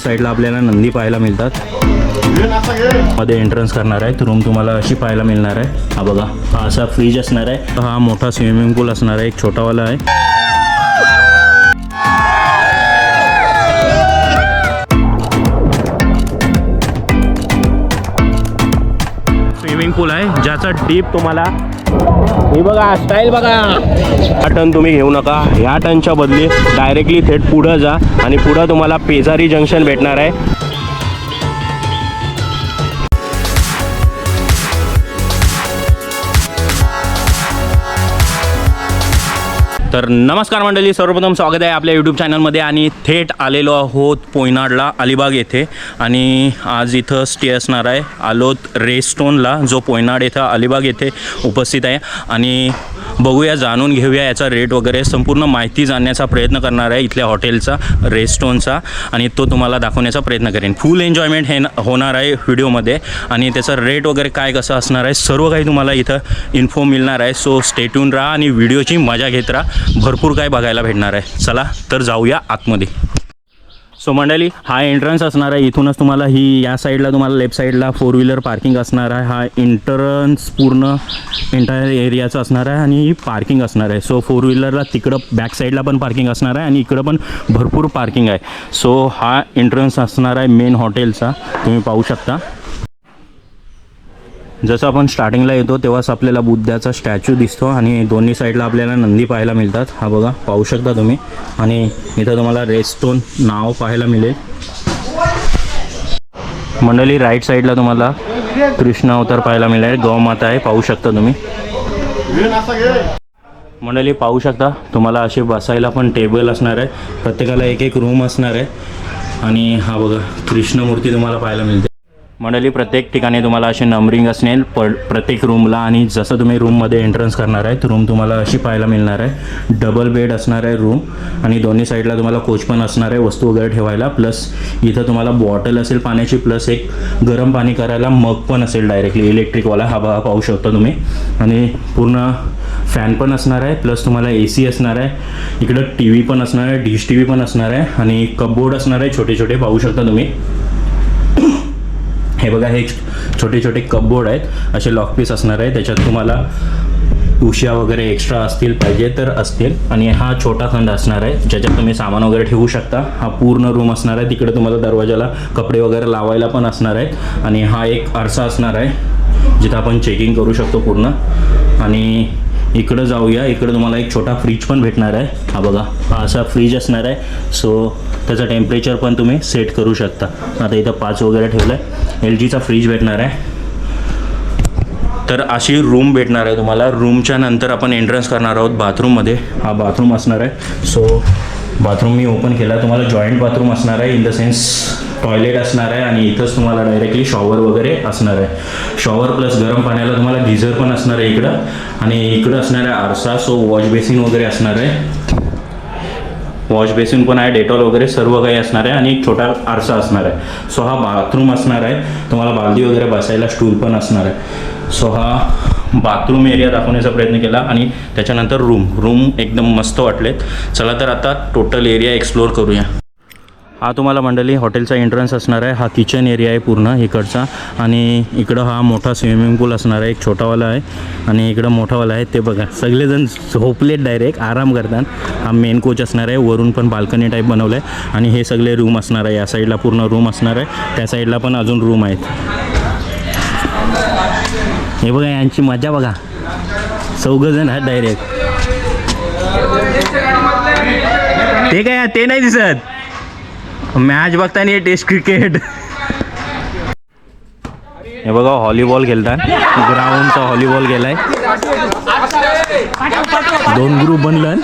साईडला आपल्याला नंदी पाहायला मिळतात. मध्ये एंट्रन्स करणार आहे. रूम तुम्हाला अशी पाहायला मिळणार आहे. हा बघा हा असा फ्रीज असणार आहे. हा मोठा स्विमिंग पूल असणार आहे. एक छोटावाला आहे. पूल आहे ज्याचा डीप तुम्हाला हे बघा स्टाईल बघा. हा टन तुम्ही घेऊ नका. ह्या टनच्या बदली डायरेक्टली थेट पुढं जा आणि पुढं तुम्हाला पेजारी जंक्शन भेटणार आहे. तर नमस्कार मंडळी सर्वप्रथम स्वागत आहे आपल्या यूट्यूब चॅनलमध्ये आणि थेट आलेलो आहोत पोयनाडला अलिबाग येथे. आणि आज इथं स्टे असणार आहे आलोत रेस्टोनला जो पोयनाड येथं अलिबाग येथे उपस्थित आहे. आणि बघूया जाणून घेऊया याचा रेट वगैरे संपूर्ण माहिती जाणण्याचा प्रयत्न करणार आहे इथल्या हॉटेलचा रेस्टोनचा. आणि तो तुम्हाला दाखवण्याचा प्रयत्न करेन. फुल एन्जॉयमेंट हे होणार आहे व्हिडिओमध्ये. आणि त्याचा रेट वगैरे काय कसं असणार आहे सर्व काही तुम्हाला इथं इन्फो मिळणार आहे. सो स्टेट्यून राहा आणि व्हिडिओची मजा घेत राहा. भरपूर काय बघायला भेटणार आहे. चला तर जाऊया आतमध्ये. सो मंडळी हा एंट्रन्स असणार आहे. इथूनच तुम्हाला ही या साईडला तुम्हाला लेफ्ट साईडला फोर व्हीलर पार्किंग असणार आहे. हा एंट्रन्स पूर्ण एंटायर एरियाचं असणार आहे आणि ही पार्किंग असणार आहे. सो फोर व्हीलरला तिकडं बॅक साईडला पण पार्किंग असणार आहे आणि इकडं पण भरपूर पार्किंग आहे. सो हा एंट्रन्स असणार आहे मेन हॉटेलचा तुम्ही पाहू शकता. जसं आपण स्टार्टिंगला येतो तेव्हाच आपल्याला बुद्धाचा स्टॅच्यू दिसतो आणि दोन्ही साईडला आपल्याला नंदी पाहायला मिळतात. हा बघा पाहू शकता तुम्ही. आणि इथं तुम्हाला रेस्टोन नाव पाहायला मिळेल. मंडळी राईट साईडला तुम्हाला कृष्ण अवतार पाहायला मिळेल. गौमाता आहे पाहू शकता तुम्ही. मंडळी पाहू शकता. तुम्हाला असे बसायला पण टेबल असणार आहे. प्रत्येकाला एक एक रूम असणार आहे. आणि हा बघा कृष्ण मूर्ती तुम्हाला पाहायला मिळते. मंडळी प्रत्येक ठिकाणी तुम्हाला असे नंबरिंग असणार प प्रत्येक रूमला आणि जसं तुम्ही रूममध्ये एंट्रन्स करणार आहे रूम तुम्हाला अशी पाहायला मिळणार आहे. डबल बेड असणार आहे रूम आणि दोन्ही साईडला तुम्हाला कोच पण असणार आहे वस्तू वगैरे ठेवायला. प्लस इथं तुम्हाला बॉटल असेल पाण्याची प्लस एक गरम पाणी करायला मग पण असेल डायरेक्टली इलेक्ट्रिकवाला हा बघा पाहू शकता तुम्ही. आणि पूर्ण फॅन पण असणार आहे प्लस तुम्हाला ए सी असणार आहे. इकडं टी व्ही पण असणार आहे डिश टी व्ही पण असणार आहे आणि कपबोर्ड असणार आहे छोटे छोटे पाहू शकता तुम्ही. हे बघा हे छोटे छोटे कपबोर्ड आहेत. असे लॉक पीस असणार आहे. त्याच्यात तुम्हाला उशा वगैरे एक्स्ट्रा असतील पाहिजे तर असतील. आणि हा छोटा खंड असणार आहे ज्याच्यात तुम्ही सामान वगैरे ठेवू शकता. हा पूर्ण रूम असणार आहे. तिकडे तुम्हाला दरवाजाला कपडे वगैरे लावायला पण असणार आहेत. आणि हा एक आरसा असणार आहे जिथं आपण चेकिंग करू शकतो पूर्ण. आणि इकडं जाऊया. इकडं तुम्हाला एक छोटा फ्रीज पण भेटणार आहे. हा बघा हा असा फ्रीज असणार आहे. सो त्याचं टेम्परेचर पण तुम्ही सेट करू शकता. आता इथं पाच वगैरे ठेवलं आहे एल जीचा फ्रीज भेटणार आहे. तर अशी रूम भेटणार आहे तुम्हाला. रूमच्या नंतर आपण एंट्रन्स करणार आहोत बाथरूममध्ये हा बाथरूम असणार आहे. सो बाथरूम मी ओपन केला. तुम्हाला जॉईंट बाथरूम असणार आहे इन द सेन्स टॉयलेट असणार आहे आणि इथंच तुम्हाला डायरेक्टली शॉवर वगैरे असणार आहे. शॉवर प्लस गरम पाण्याला तुम्हाला गिझर पण असणार आहे इकडं. आणि इकडं असणार आहे आरसा सो वॉश बेसिन वगैरे असणार आहे. वॉश बेसिन पण आहे डेटॉल वगैरे सर्व काही असणार आहे आणि एक छोटा आरसा असणार आहे. सो हा बाथरूम असणार आहे. तुम्हाला बालदी वगैरे बसायला स्टूल पण असणार आहे. सो हा बाथरूम एरिया दाखवण्याचा प्रयत्न केला आणि त्याच्यानंतर रूम रूम एकदम मस्त वाटलेत. चला तर आता टोटल एरिया एक्सप्लोअर करूया. हा तुम्हाला मंडळी हॉटेलचा एंट्रन्स असणार आहे. हा किचन एरिया आहे पूर्ण इकडचा. आणि इकडं हा मोठा स्विमिंग पूल असणार आहे. एक छोटावाला आहे. आणि इकडं मोठावाला आहे. ते बघा. सगळेजण झोपलेत डायरेक्ट आराम करतात. हा मेन कोच असणार आहे. वरून पण बाल्कनी टाईप बनवलं आहे आणि हे सगळे रूम असणार आहे. या साईडला पूर्ण रूम असणार आहे. त्या साईडला पण अजून रूम आहेत. हे बघा यांची मजा बघा. चौघजण आहेत डायरेक्ट ते काय ते नाही दिसत? मॅच बघताना टेस्ट क्रिकेट। हे बघा व्हॉलीबॉल खेळतात ग्राउंडचा व्हॉलीबॉल गेलाय. दोन ग्रुप बनलं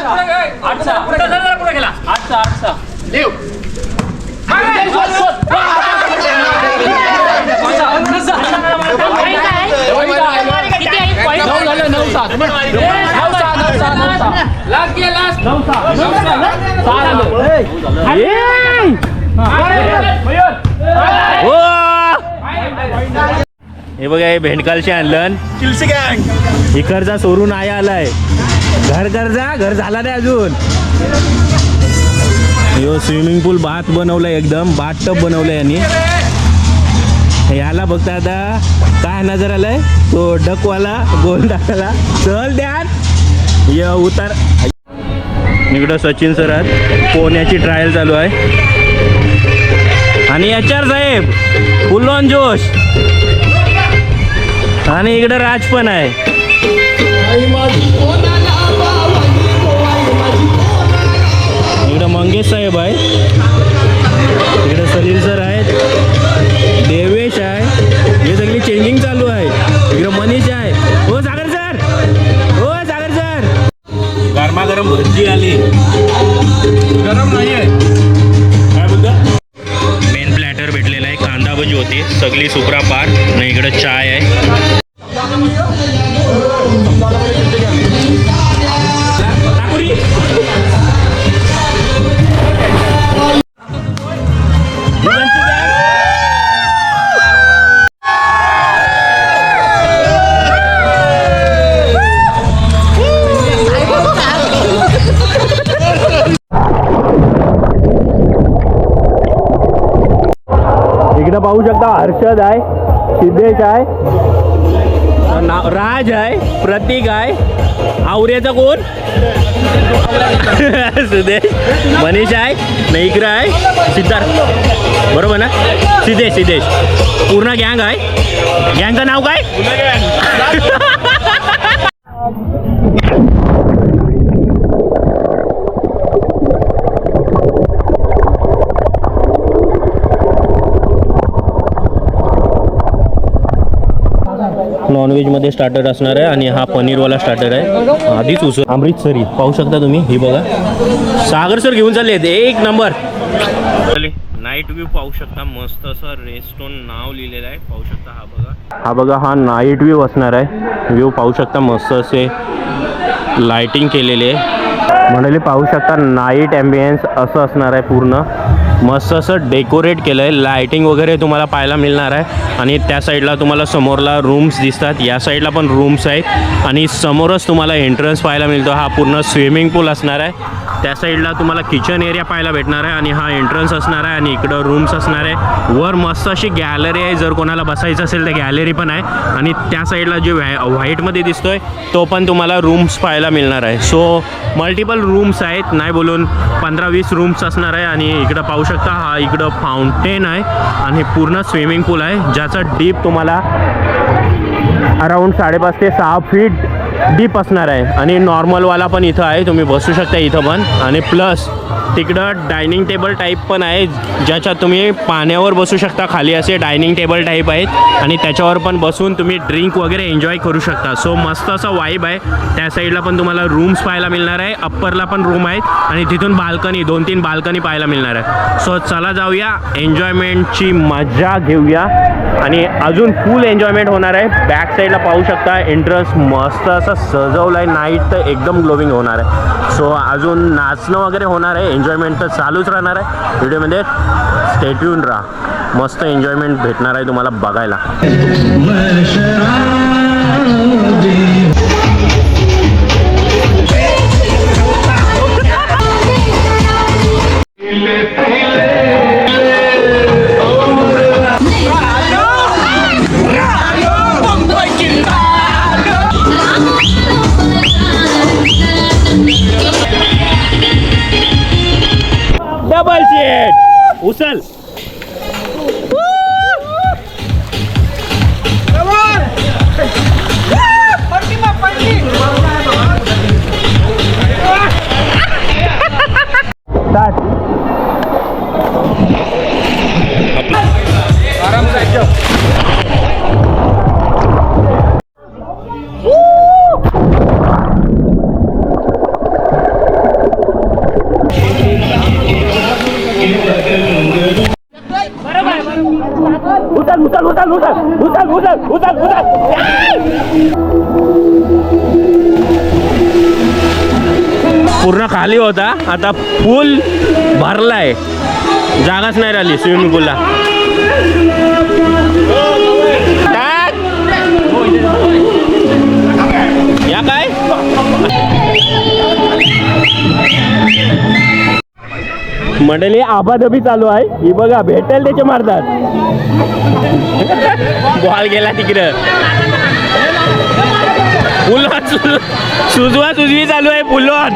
हे बघा हे भेंडकालचे आणलं. इकडचा सोडून आया आलाय. घर घर जा घर झाला नाही अजून. यो स्विमिंग पूल भात बनवलाय एकदम भात टब बनवलंय यांनी. याला बघता आता काय नजर आलाय? तो डकवाला गोल टाकाला चल द्यान य उतार. इकडं सचिन सर आहेत. पोहण्याची ट्रायल चालू आहे. आणि एच आर साहेब फुलवन जोश. आणि इकडं राज पण आहे. इकडं मंगेश साहेब आहे. इकडं सलील सर आहेत. देवेश आहे. हे सगळी चेंजिंग चालू आहे. इकडं मनीष आहे. हो सागर सर. हो सागर सर. गरमागरम भजी आली. गरम नाही आहे होती. सगळी सुपरा पार. आणि इकडं चाय आहे. पाहू शकता हर्षद आहे सिद्धेश आहे. नाव राज आहे प्रतीक आहे. आवऱ्याचा कोण? सुदेश मनीष आहे नैक्र आहे सिद्धार्थ. बरोबर ना? सिद्धेश सिद्धेश. पूर्ण गँग आहे. गँगचं नाव काय? नॉनव्हेजमध्ये स्टार्टर असणार आहे आणि हा पनीरवाला स्टार्टर आहे. आधीच उसळ अमृतसरी पाहू शकता तुम्ही ही बघा. सागर सर घेऊन चालले आहेत एक नंबर नाईट व्ह्यू पाहू शकता मस्त असं रेस्टोन नाव लिहिलेलं आहे. पाहू शकता हा बघा. हा बघा हा नाईट व्ह्यू असणार आहे. व्ह्यू पाहू शकता मस्त असे लाइटिंग केलेली आहे. म्हणाले पाहू शकता नाईट ॲम्बियन्स असं असणार आहे पूर्ण. मस्त असं डेकोरेट केलं आहे लायटिंग वगैरे तुम्हाला पाहायला मिळणार आहे. आणि त्या साईडला तुम्हाला समोरला रूम्स दिसतात. या साईडला पण रूम्स आहेत. आणि समोरच तुम्हाला एंट्रन्स पाहायला मिळतो. हा पूर्ण स्विमिंग पूल असणार आहे. त्या साईडला तुम्हाला किचन एरिया पाहायला भेटणार आहे आणि हा एंट्रन्स असणार आहे आणि इकडं रूम्स असणार आहे. वर मस्त अशी गॅलरी आहे. जर कोणाला बसायचं असेल तर गॅलरी पण आहे. आणि त्या साईडला जे व्हाय व्हाईटमध्ये दिसतो आहे तो पण तुम्हाला रूम्स पाहायला मिळणार आहे. सो मल्टिपल रूम्स आहेत. नाही बोलून पंधरा वीस रूम्स असणार आहे. आणि इकडं पाहू शकता हा इकडं फाउंटेन आहे. आणि पूर्ण स्विमिंग पूल आहे. ज्याचा डीप तुम्हाला अराऊंड साडेपाच ते सहा फीट डीप असणार आहे. आणि नॉर्मलवाला पण इथं आहे. तुम्ही बसू शकता इथं पण. आणि प्लस तिकडं डायनिंग टेबल टाईप पण आहे ज्याच्यात तुम्ही पाण्यावर बसू शकता. खाली असे डायनिंग टेबल टाईप आहेत आणि त्याच्यावर पण बसून तुम्ही ड्रिंक वगैरे एन्जॉय करू शकता. सो मस्त असा वाईब आहे. त्या साईडला पण तुम्हाला रूम्स पाहायला मिळणार आहे. अप्परला पण रूम आहेत आणि तिथून बाल्कनी दोन तीन बाल्कनी पाहायला मिळणार आहे. सो चला जाऊया. एन्जॉयमेंटची मजा घेऊया. आणि अजून फुल एन्जॉयमेंट होणार आहे. बॅक साईडला पाहू शकता. एंट्रन्स मस्त असं सजवलं आहे नाईट तर एकदम ग्लोविंग होणार आहे. सो अजून नाचणं वगैरे होणार आहे. एन्जॉयमेंट तर चालूच राहणार आहे. व्हिडिओमध्ये स्टेट्यून राहा. मस्त एन्जॉयमेंट भेटणार आहे तुम्हाला बघायला. होता. आता पूल भरलाय. जागाच नाही राहिली स्विमिंग पूलला या काय? मंडळी आबाधबी चालू आहे. ही बघा भेटेल त्याचे मारतात. बॉल गेला तिकडं. पुलवान सुज- सुजवा सुजवी चालू आहे पुलवान.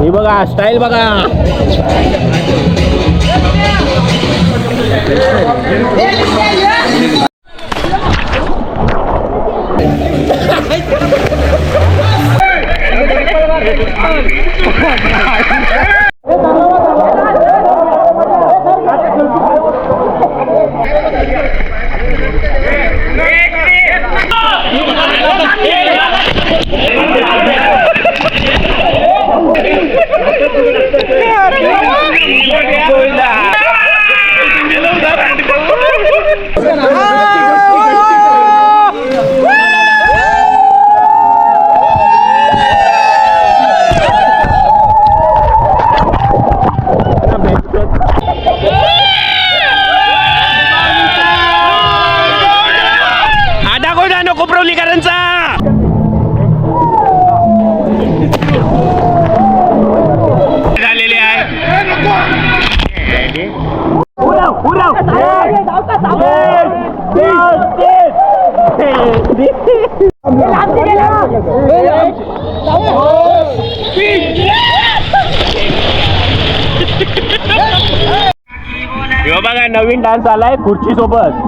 हे बघा स्टाईल बघा. बघा नवीन डान्स आलाय खुर्ची सोबत.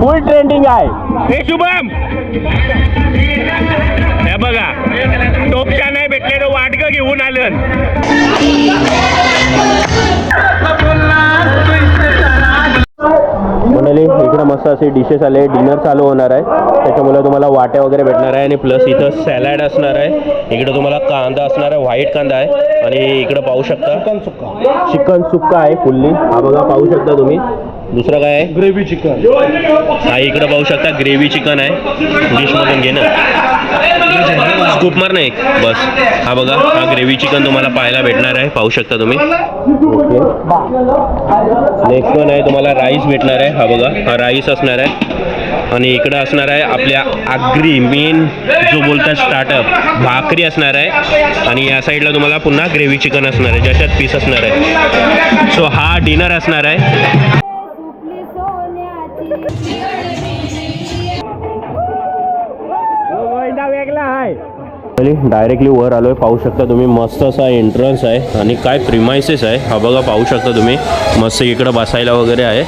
फुल ट्रेंडिंग आहे. हे शुभम! हे बघा टोपच्या नाही भेटले तर वाटग घेऊन आलं. म्हणाले इकडे मस्त असे डिशेस आले. डिनर चालू होणार आहे. त्याच्यामुळे तुम्हाला वाट्या वगैरे भेटणार आहे आणि प्लस इथं सॅलॅड असणार आहे. इकडे तुम्हाला कांदा असणार आहे. व्हाईट कांदा आहे. आणि इकडे पाहू शकता. चिकन सुक्का. चिकन सुक्का आहे फुल्ली हा बघा पाहू शकता तुम्ही. दुसरं काय आहे? ग्रेव्ही चिकन हा इकडे पाहू शकता. ग्रेव्ही चिकन आहे. डिशमधून घे ना. स्कूप मार नाही बस. हा बघा हा ग्रेव्ही चिकन तुम्हाला पाहायला भेटणार आहे. पाहू शकता तुम्ही. ओके नेक्स्ट वन आहे तुम्हाला राईस भेटणार आहे. हा बघा हा राईस असणार आहे. आणि इकडं असणार आहे आपल्या आगरी मेन जो बोलतात स्टार्टअप भाकरी असणार आहे. आणि या साईडला तुम्हाला पुन्हा ग्रेव्ही चिकन असणार आहे ज्याच्यात पीस असणार आहे. सो हा डिनर असणार आहे. डायरेक्टली वर आलोय. पाहू शकता तुम्ही मस्त असा एंट्रन्स आहे आणि काय प्रिमायसेस आहे हा बघा पाहू शकता तुम्ही. मस्त इकडं बसायला वगैरे आहे.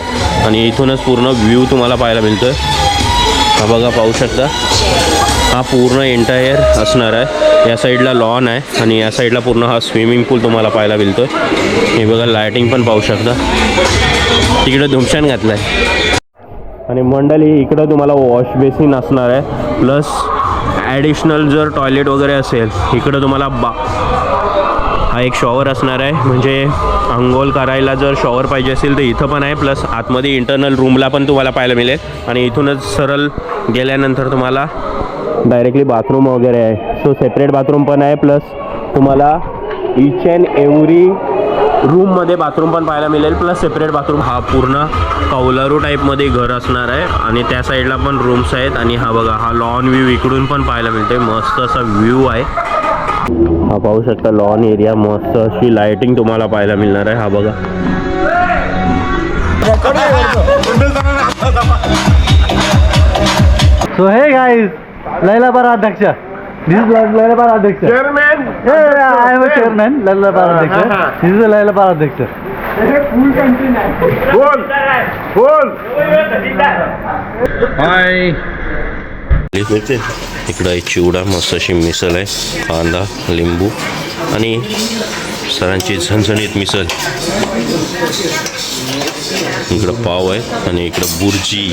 आणि इथूनच पूर्ण व्ह्यू तुम्हाला पाहायला मिळतोय. हा बघा पाहू शकता. हा पूर्ण एंटायर असणार आहे. या साईडला लॉन आहे आणि या साईडला पूर्ण हा स्विमिंग पूल तुम्हाला पाहायला मिळतोय. हे बघा लायटिंग पण पाहू शकता. तिकडं धुमशान घातलं आहे आणि मंडळी इकडं तुम्हाला वॉश बेसिन असणार आहे. प्लस ॲडिशनल जर टॉयलेट वगैरे असेल इकडं तुम्हाला बा हा एक शॉवर असणार आहे. म्हणजे अंघोळ करायला जर शॉवर पाहिजे असेल तर इथं पण आहे प्लस आतमध्ये इंटरनल रूमला पण तुम्हाला पाहायला मिळेल. आणि इथूनच सरळ गेल्यानंतर तुम्हाला डायरेक्टली बाथरूम वगैरे आहे. सो सेपरेट बाथरूम पण आहे प्लस तुम्हाला इच अँड एव्हरी रूममध्ये बाथरूम पण पाहायला मिळेल प्लस सेपरेट बाथरूम हा पूर्ण कौलारू टाईपमध्ये घर असणार आहे. आणि त्या साईडला पण रूम्स आहेत. आणि हा बघा हा लॉन व्ह्यू इकडून पण पाहायला मिळते मस्त असा व्ह्यू आहे. हा पाहू शकता लॉन एरिया मस्त अशी लाइटिंग तुम्हाला पाहायला मिळणार आहे. हा बघा. सो हे गाईज लैलाबार अध्यक्ष. दिस इज लैलाबार अध्यक्ष चेअरमॅन आय एम चेअरमॅन लैलाबार अध्यक्ष दिस इज लैलाबार अध्यक्ष बोल बोल इकडं आहे चिवडा मस्त अशी मिसल आहे. कांदा लिंबू आणि सरांची झणझणीत मिसल इकडं पाव आहे आणि इकडं बुर्जी.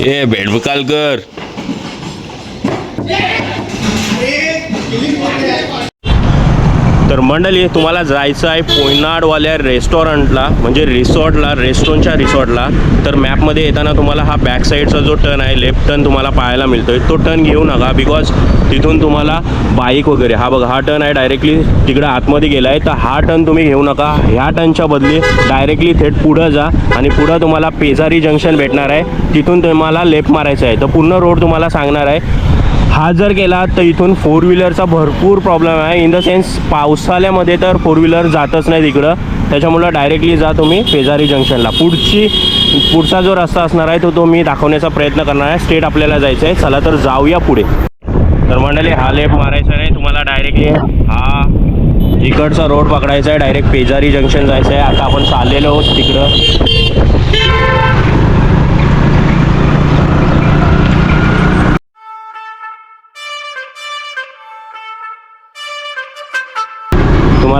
ए भेडबकालकर तर मंडळी तुम्हाला जायचं आहे पोयनाडवाल्या रेस्टॉरंटला म्हणजे रिसॉर्टला रेस्टॉरंटच्या रिसॉर्टला. तर मॅपमध्ये येताना तुम्हाला हा बॅक साईडचा जो टर्न आहे लेफ्ट टर्न तुम्हाला पाहायला मिळतोय. तो टर्न घेऊ नका बिकॉज तिथून तुम्हाला बाईक वगैरे. हा बघा हा टर्न आहे डायरेक्टली तिकडं आतमध्ये गेला आहे तर हा टर्न तुम्ही घेऊ नका. ह्या टर्नच्या बदली डायरेक्टली थेट पुढं जा आणि पुढं तुम्हाला पेजारी जंक्शन भेटणार आहे. तिथून तुम्हाला लेफ्ट मारायचं आहे. तर पूर्ण रोड तुम्हाला सांगणार आहे. हा जर गेला तर इथून फोर व्हीलरचा भरपूर प्रॉब्लेम आहे. इन द सेन्स पावसाळ्यामध्ये तर फोर व्हीलर जातच नाही तिकडं त्याच्यामुळं डायरेक्टली जा तुम्ही पेजारी जंक्शनला पुढची पुढचा जो रस्ता असणार आहे तो तो मी दाखवण्याचा प्रयत्न करणार आहे. स्ट्रेट आपल्याला जायचं आहे. चला तर जाऊया पुढे. तर मंडळी हा लेफ्ट मारायचा नाही. तुम्हाला डायरेक्टली हा इकडचा रोड पकडायचा आहे. डायरेक्ट पेजारी जंक्शन जायचं आहे. आता आपण चाललेलो आहोत तिकडं.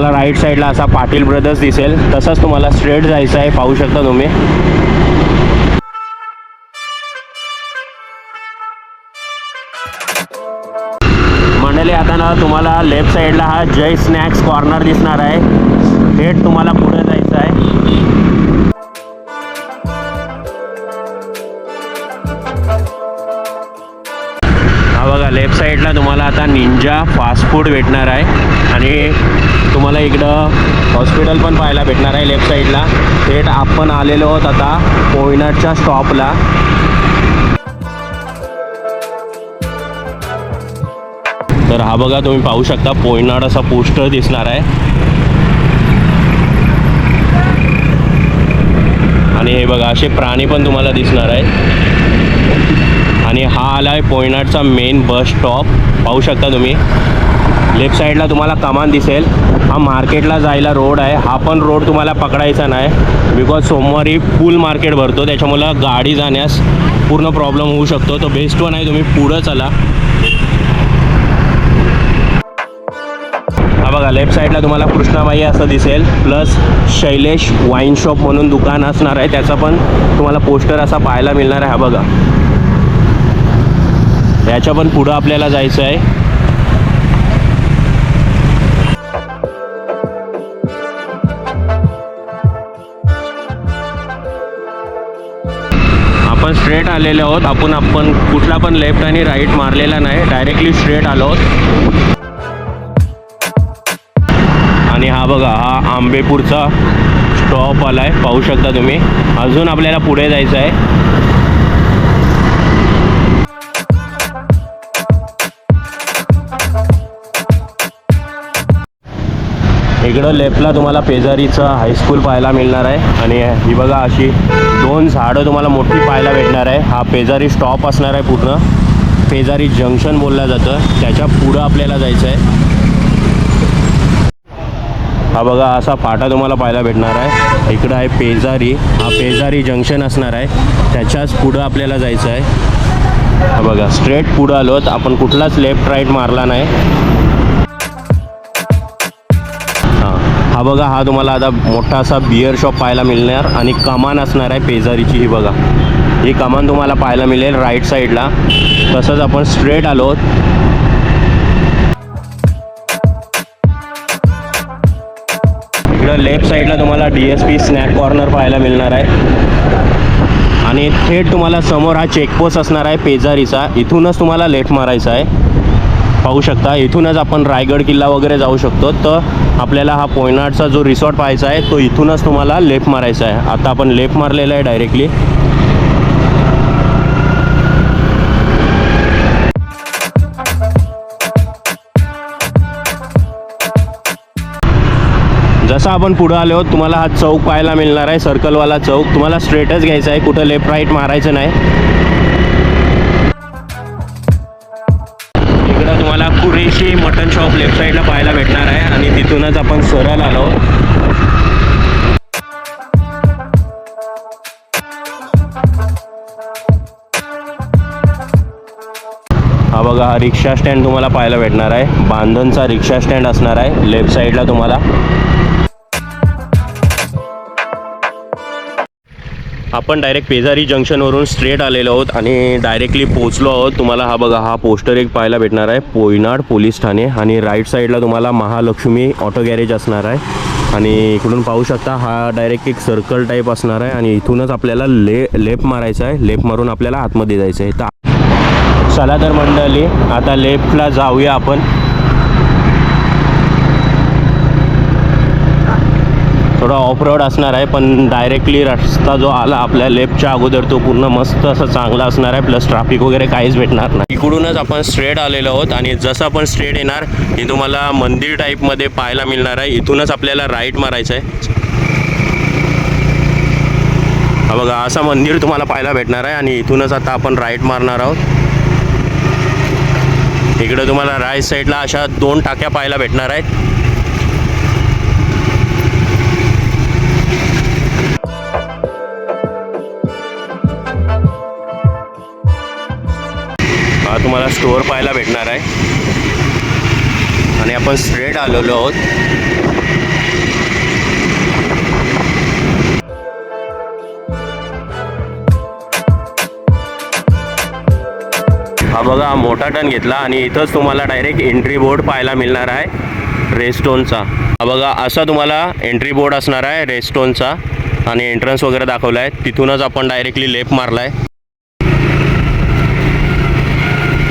तुम्हाला राईट साईडला असा पाटील ब्रदर्स दिसेल. तसंच तुम्हाला स्ट्रेट जायचं आहे. पाहू शकता तुम्ही. मंडळी आता ना तुम्हाला लेफ्ट साईडला हा जय स्नॅक्स कॉर्नर दिसणार आहे. थेट तुम्हाला पुढे जायचं आहे. हा बघा लेफ्ट साईडला तुम्हाला आता निंजा फास्ट फूड भेटणार आहे. आणि तुम्हाला इकडं हॉस्पिटल पण पाहायला भेटणार आहे लेफ्ट साईडला थेट आपण आलेलो आहोत आता कोयनाडच्या स्टॉपला तर हा बघा तुम्ही पाहू शकता पोयनाड असा पोस्टर दिसणार आहे. आणि हे बघा असे प्राणी पण तुम्हाला दिसणार आहेत आणि हा आला आहे पोयनाडचा मेन बस स्टॉप पाहू शकता तुम्ही. लेफ्ट साईडला तुम्हाला कमान दिसेल. हा मार्केटला जायला रोड आहे. हा पण रोड तुम्हाला पकडायचा नाही. बिकॉज सोमवारी फुल मार्केट भरतो. त्याच्यामुळं गाडी जाण्यास पूर्ण प्रॉब्लेम होऊ शकतो. तो बेस्ट वन आहे. तुम्ही पुढं चला. हा बघा लेफ्ट साईडला तुम्हाला कृष्णाबाई असं दिसेल. प्लस शैलेश वाईन शॉप म्हणून दुकान असणार आहे. त्याचा पण तुम्हाला पोस्टर असा पाहायला मिळणार आहे. हा बघा. याच्या पण पुढं आपल्याला जायचं आहे. आपण स्ट्रेट आलेले आहोत. आपण आपण कुठला पण लेफ्ट आणि राईट मारलेला नाही. डायरेक्टली स्ट्रेट आलो आहोत. आणि हा बघा हा आंबेपूरचा स्टॉप आला आहे पाहू शकता तुम्ही. अजून आपल्याला पुढे जायचं आहे. इकडं लेफ्टला तुम्हाला पेजारीचं हायस्कूल पाहायला मिळणार आहे. आणि ही बघा अशी दोन झाडं तुम्हाला मोठी पाहायला भेटणार आहे. हा पेजारी स्टॉप असणार आहे पूर्ण. पेजारी जंक्शन बोललं जातं. त्याच्या पुढं आपल्याला जायचं आहे. हा बघा असा फाटा तुम्हाला पाहायला भेटणार आहे. इकडं आहे पेजारी हा पेजारी जंक्शन असणार आहे. त्याच्याच पुढं आपल्याला जायचं आहे. हा बघा स्ट्रेट पुढं आलोत. आपण कुठलाच लेफ्ट राईट मारला नाही. हा बघा हा तुम्हाला आता मोठा असा बिअर शॉप पाहायला मिळणार आणि कमान असणार आहे पेजारीची ही बघा. ही कमान तुम्हाला पाहायला मिळेल राईट साईडला तसंच आपण स्ट्रेट आलो इकडं लेफ्ट साईडला तुम्हाला D S P snack corner पाहायला मिळणार आहे. आणि थेट तुम्हाला समोर हा चेकपोस्ट असणार आहे पेजारीचा. इथूनच तुम्हाला लेफ्ट मारायचा आहे. पाहू शकता. इथूनच आपण रायगड किल्ला वगैरे जाऊ शकतो. तर आपल्याला हा पोयनाडचा जो रिसॉर्ट पाहायचा आहे तो इथूनच तुम्हाला लेफ्ट मारायचा आहे. आता आपण लेफ्ट मारलेला आहे डायरेक्टली. जसं आपण पुढं आलो तुम्हाला हा चौक पाहायला मिळणार आहे सर्कलवाला चौक. तुम्हाला स्ट्रेटच घ्यायचा आहे. कुठं लेफ्ट राईट मारायचं नाही. कुरेशी मटन शॉप लेफ्ट साईडला पाहायला भेटणार आहे आणि तिथूनच आपण सरळ आलो. हा बघा हा रिक्षा स्टँड तुम्हाला पाहायला भेटणार आहे. बांधनचा रिक्षा स्टँड असणार आहे. लेफ्ट साईडला तुम्हाला. आपण डायरेक्ट पेजारी जंक्शनवरून स्ट्रेट आलेलो आहोत आणि डायरेक्टली पोचलो आहोत. तुम्हाला हा बघा हा पोस्टर एक पाहायला भेटणार आहे. पोयनाड पोलीस ठाणे आणि राईट साईडला तुम्हाला महालक्ष्मी ऑटो गॅरेज असणार आहे. आणि इकडून पाहू शकता हा डायरेक्ट एक सर्कल टाईप असणार आहे आणि इथूनच आपल्याला ले लेप मारायचा आहे. लेप मारून आपल्याला आतमध्ये जायचं आहे. तर चला तर मंडळी आता लेफ्टला जाऊया आपण. थोडा ऑफ रोड असणार आहे पण डायरेक्टली रस्ता जो आला आपल्या लेफ्टच्या अगोदर तो पूर्ण मस्त असं चांगला असणार आहे प्लस ट्रॅफिक वगैरे काहीच भेटणार नाही. इकडूनच आपण स्ट्रेट आलेलो आहोत आणि जसं आपण स्ट्रेट येणार हे तुम्हाला मंदिर टाईपमध्ये पाहायला मिळणार आहे. इथूनच आपल्याला राईट मारायचं आहे. हा बघा असं मंदिर तुम्हाला पाहायला भेटणार आहे आणि इथूनच आता आपण राईट मारणार आहोत. इकडे तुम्हाला राईट साईडला अशा दोन टाक्या पाहायला भेटणार आहेत. तुम्हाला स्टोअर पाहायला भेटणार आहे. आणि आपण स्ट्रेट आलेलो आहोत. हा बघा मोठा टन घेतला आणि इथंच तुम्हाला डायरेक्ट एंट्री बोर्ड पाहायला मिळणार आहे रेस्टोनचा हा बघा असा तुम्हाला एंट्री बोर्ड असणार आहे रेस्टोनचा आणि एंट्रन्स वगैरे दाखवला आहे तिथूनच आपण डायरेक्टली लेप मारला आहे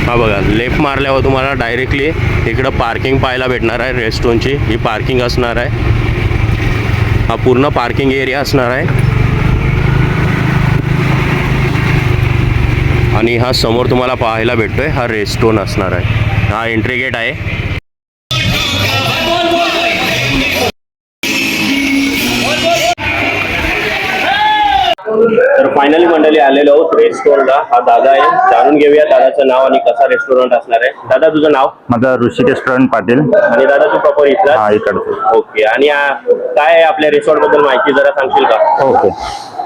हा बघा लेफ्ट मारल्यावर तुम्हाला डायरेक्टली इकडं पार्किंग पाहायला भेटणार आहे. रेस्टोरंटची ही पार्किंग असणार आहे. हा पूर्ण पार्किंग एरिया असणार आहे. आणि हा समोर तुम्हाला पाहायला भेटतोय हा रेस्टोन असणार आहे. हा एंट्री गेट आहे. फायनली मंडळी आलेलो आहोत रेस्टॉरंटला हा दादा आहे. जाणून घेऊया दादाचं नाव आणि कसा रेस्टॉरंट असणार आहे. दादा तुझं नाव? माझा ऋषिकेश किरण पाटील. आणि दादा तू प्रॉपर इथला हा इकडचं. ओके. आणि आ, काय आहे आपल्या रिसॉर्टबद्दल माहिती जरा सांगशील का? ओके.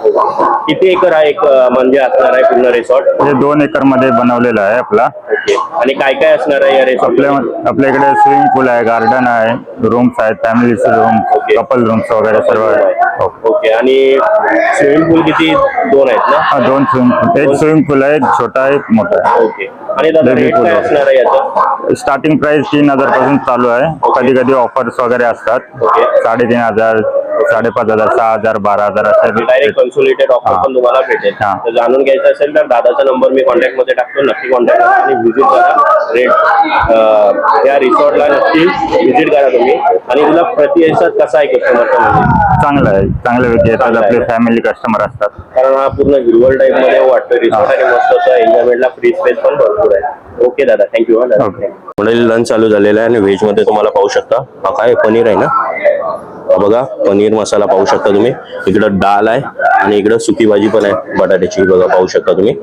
किती एकर आहे एक म्हणजे असणार आहे पूर्ण रिसॉर्ट हे दोन एकरमध्ये बनवलेलं आहे आपला. ओके आणि काय काय असणार आहे या रिसॉर्ट आपल्या आपल्या इकडे स्विमिंग पूल आहे गार्डन आहे रूम्स आहेत family room Okay. Couple rooms वगैरे सर्व आहे. हो. ओके आणि स्विमिंग पूल किती? दोन आहेत ना? हा दोन स्विमिंग पूल एक स्विमिंग पूल आहे एक छोटा आहे एक मोठा आहे. ओके आणि दादा Baby रेट pool काय आहे. असणार आहे याचं? स्टार्टिंग प्राइस तीन हजारपासून चालू आहे. कधी कधी ऑफर्स वगैरे असतात. Okay. साडेतीन हजार साडेपाच हजार सहा हजार बारा हजार डायरेक्ट असे कन्सोलिटेड ऑफर. पण तुम्हाला भेटेल. हा. तर जाणून घ्यायचं असेल तर दादाचा नंबर मी कॉन्टॅक्टमध्ये टाकतो नक्की कॉन्टॅक्ट करा आणि व्हिजिट करा. रेट या रिसॉर्टला नक्की व्हिजिट करा तुम्ही. आणि तुला प्रतिसाद कसा आहे कस्टमरचा म्हणजे? चांगलं आहे येतात चांगलं आहे. आपले फॅमिली कस्टमर असतात. कारण हा पूर्ण हिरवळ टाईपमध्ये वाटतो. रिसॉर्ट आणि मस्त असं एन्जॉयमेंटला फ्री स्पेस पण भरपूर आहे. ओके दादा. थँक्यू हा दादा. Okay. पुढील लंच चालू झालेला आहे आणि व्हेजमध्ये तुम्हाला पाहू शकता. हा काय पनीर आहे ना? बघा पनीर मसाला पाहू शकता तुम्ही. इकडं डाळ आहे आणि इकडं सुकी भाजी पण आहे. बटाट्याची बघा पाहू शकता तुम्ही.